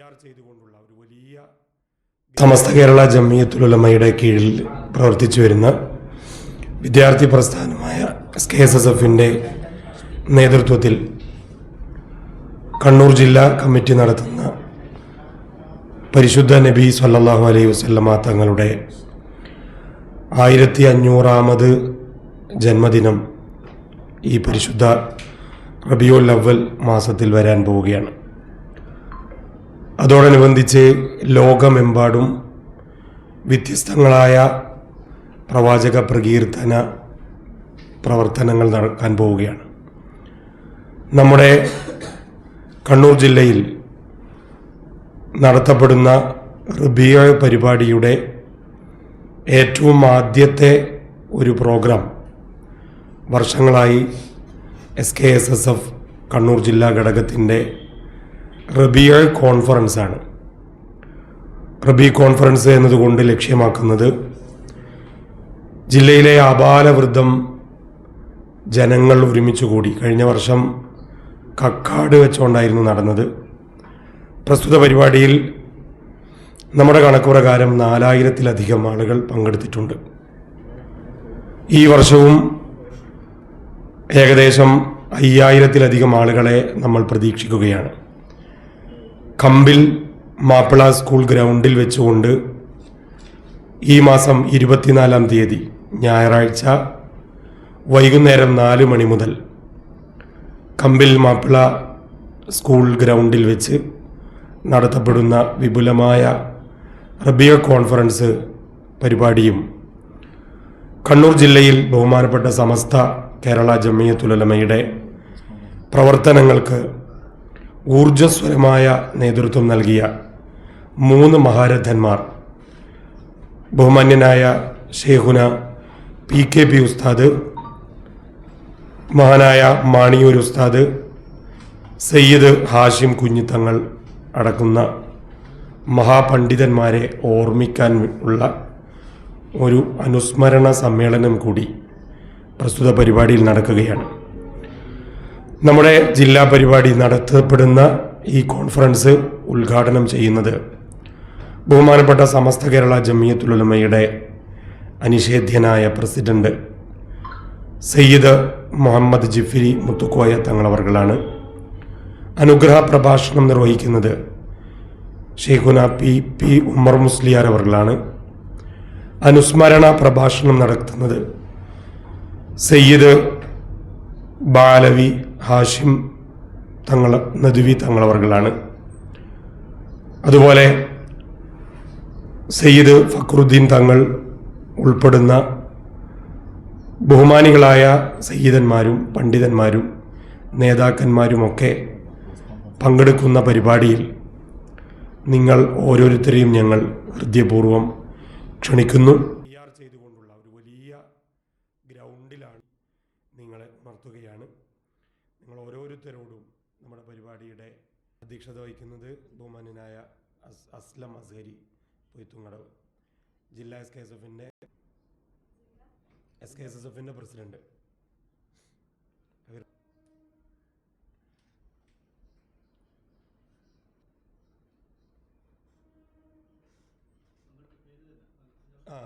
ചെയ്തുകൊണ്ടുള്ള ഒരു വലിയ സമസ്ത കേരള ജമിയത്തുലമയുടെ കീഴിൽ പ്രവർത്തിച്ചു വരുന്ന വിദ്യാർത്ഥി പ്രസ്ഥാനമായ കെ എസ് എസ് എഫിന്റെ നേതൃത്വത്തിൽ കണ്ണൂർ ജില്ലാ കമ്മിറ്റി നടത്തുന്ന പരിശുദ്ധ നബി സല്ലാഹു അലൈഹി വസല്ലമ തങ്ങളുടെ ആയിരത്തി അഞ്ഞൂറാമത് ജന്മദിനം ഈ പരിശുദ്ധ റബിയോ അവൽ മാസത്തിൽ വരാൻ പോവുകയാണ്. അതോടനുബന്ധിച്ച് ലോകമെമ്പാടും വ്യത്യസ്തങ്ങളായ പ്രവാചക പ്രകീർത്തന പ്രവർത്തനങ്ങൾ നടക്കാൻ പോവുകയാണ്. നമ്മുടെ കണ്ണൂർ ജില്ലയിൽ നടത്തപ്പെടുന്ന റബിയ പരിപാടിയുടെ ഏറ്റവും ആദ്യത്തെ ഒരു പ്രോഗ്രാം വർഷങ്ങളായി S K S S F Kannur ജില്ലാ ഘടകത്തിന്റെ റബിയ കോൺഫറൻസ് ആണ് റബി കോൺഫറൻസ് എന്നതുകൊണ്ട് ലക്ഷ്യമാക്കുന്നത് ജില്ലയിലെ അപാലവൃദ്ധം ജനങ്ങൾ ഒരുമിച്ച് കൂടി കഴിഞ്ഞ വർഷം കക്കാട് വെച്ചുകൊണ്ടായിരുന്നു നടന്നത്. പ്രസ്തുത പരിപാടിയിൽ നമ്മുടെ കണക്ക് പ്രകാരം നാലായിരത്തിലധികം ആളുകൾ പങ്കെടുത്തിട്ടുണ്ട്. ഈ വർഷവും ഏകദേശം അയ്യായിരത്തിലധികം ആളുകളെ നമ്മൾ പ്രതീക്ഷിക്കുകയാണ്. കമ്പിൽ മാപ്പിള സ്കൂൾ ഗ്രൗണ്ടിൽ വെച്ചുകൊണ്ട് ഈ മാസം ഇരുപത്തിനാലാം തീയതി ഞായറാഴ്ച വൈകുന്നേരം നാല് മണി മുതൽ കമ്പിൽ മാപ്പിള സ്കൂൾ ഗ്രൗണ്ടിൽ വെച്ച് നടത്തപ്പെടുന്ന വിപുലമായ റബിയ കോൺഫറൻസ് പരിപാടിയും കണ്ണൂർ ജില്ലയിൽ ബഹുമാനപ്പെട്ട സമസ്ത കേരള ജമിയത്തുലമയുടെ പ്രവർത്തനങ്ങൾക്ക് ഊർജസ്വരമായ നേതൃത്വം നൽകിയ മൂന്ന് മഹാരഥന്മാർ. ബഹുമാന്യനായ ഷേഖുന പി കെ പി ഉസ്താദ് മഹാനായ മാണിയൂർ ഉസ്താദ് സയ്യിദ് ഹാഷിം കുഞ്ഞിത്തങ്ങൾ അടക്കുന്ന മഹാപണ്ഡിതന്മാരെ ഓർമ്മിക്കാൻ ഉള്ള ഒരു അനുസ്മരണ സമ്മേളനം കൂടി പ്രസ്തുത പരിപാടിയിൽ നടക്കുകയാണ്. നമ്മുടെ ജില്ലാ പരിപാടി നടത്തപ്പെടുന്ന ഈ കോൺഫറൻസ് ഉദ്ഘാടനം ചെയ്യുന്നത് ബഹുമാനപ്പെട്ട സമസ്ത കേരള ജമിയത്തുലമയുടെ അനിഷേധ്യനായ പ്രസിഡന്റ് സയ്യിദ് മുഹമ്മദ് ജിഫിരി മുത്തുക്കോയ തങ്ങളവർകളാണ്. അനുഗ്രഹ പ്രഭാഷണം നിർവഹിക്കുന്നത് ഷെയ്ഖുന പി പി ഉമർ മുസ്ലിയാർ അവർകളാണ്. അനുസ്മരണ പ്രഭാഷണം നടത്തുന്നത് സയ്യിദ് ബാലവി ഹാഷിം തങ്ങൾ നദുവി തങ്ങളവർകളാണ് അതുപോലെ സയ്യിദ് ഫക്രുദ്ദീൻ തങ്ങൾ ഉൾപ്പെടുന്ന ബഹുമാനികളായ സയ്യിദന്മാരും പണ്ഡിതന്മാരും നേതാക്കന്മാരുമൊക്കെ പങ്കെടുക്കുന്ന പരിപാടിയിൽ നിങ്ങൾ ഓരോരുത്തരെയും ഞങ്ങൾ ഹൃദയപൂർവം ക്ഷണിക്കുന്നു. നിങ്ങൾ ഓരോരുത്തരോടും നമ്മുടെ പരിപാടിയുടെ അധ്യക്ഷത വഹിക്കുന്നത് ബഹുമാന്യനായ അസ് അസ്ലം അസ്ഹരി പൊയ്ത്തുങ്ങടവ് ജില്ലാ എസ് കെ എസ് എഫിന്റെ എസ് കെ എസ് എസ് എഫിന്റെ പ്രസിഡന്റ് ആ.